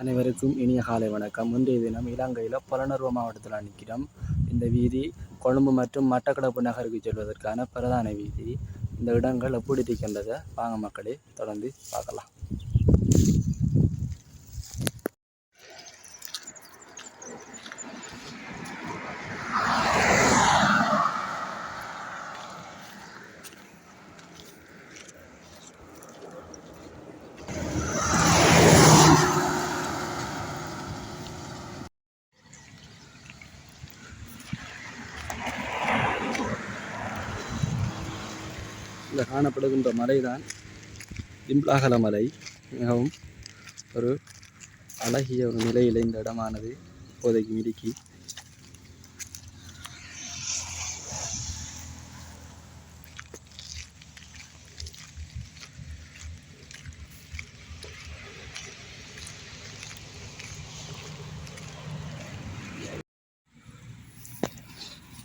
அனைவருக்கும் இனிய காலை வணக்கம். முந்தைய தினம் இலங்கையில் புலனர்வ மாவட்டத்தில் நிற்கிறோம் இந்த வீதி கொழும்பு மற்றும் மட்டக்களப்பு நகருக்கு செல்வதற்கான பிரதான வீதி. இந்த இடங்கள் எப்படி இருக்கின்றதை வாங்க மக்களே தொடர்ந்து பார்க்கலாம். இந்த காணப்படுகின்ற மலைதான் திம்லாகல மலை. மிகவும் ஒரு அழகிய ஒரு நிலையில் இந்த இடமானது இப்போதைக்கு மிடுக்கி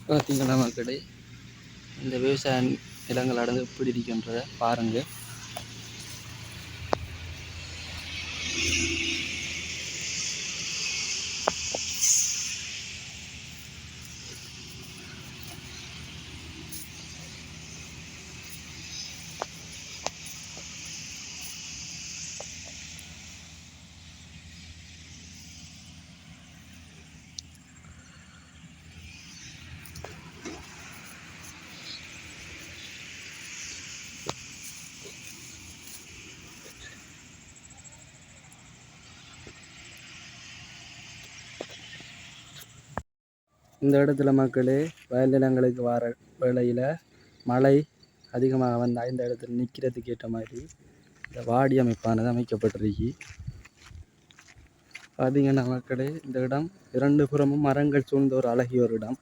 பார்த்தீங்களா மக்களே இந்த விவசாய நிலங்கள் அடர்ந்து எப்படி இருக்கின்றத பாருங்கள். இந்த இடத்துல மக்களே வயல் நிலங்களுக்கு வர வேளையில் மழை அதிகமாக வந்தால் இந்த இடத்துல நிற்கிறதுக்கு ஏற்ற மாதிரி இந்த வாடி அமைப்பானது அமைக்கப்பட்டிருக்கு. பார்த்தீங்கன்னா மக்களே இந்த இடம் இரண்டு புறமும் மரங்கள் சூழ்ந்த ஒரு அழகிய ஒரு இடம்.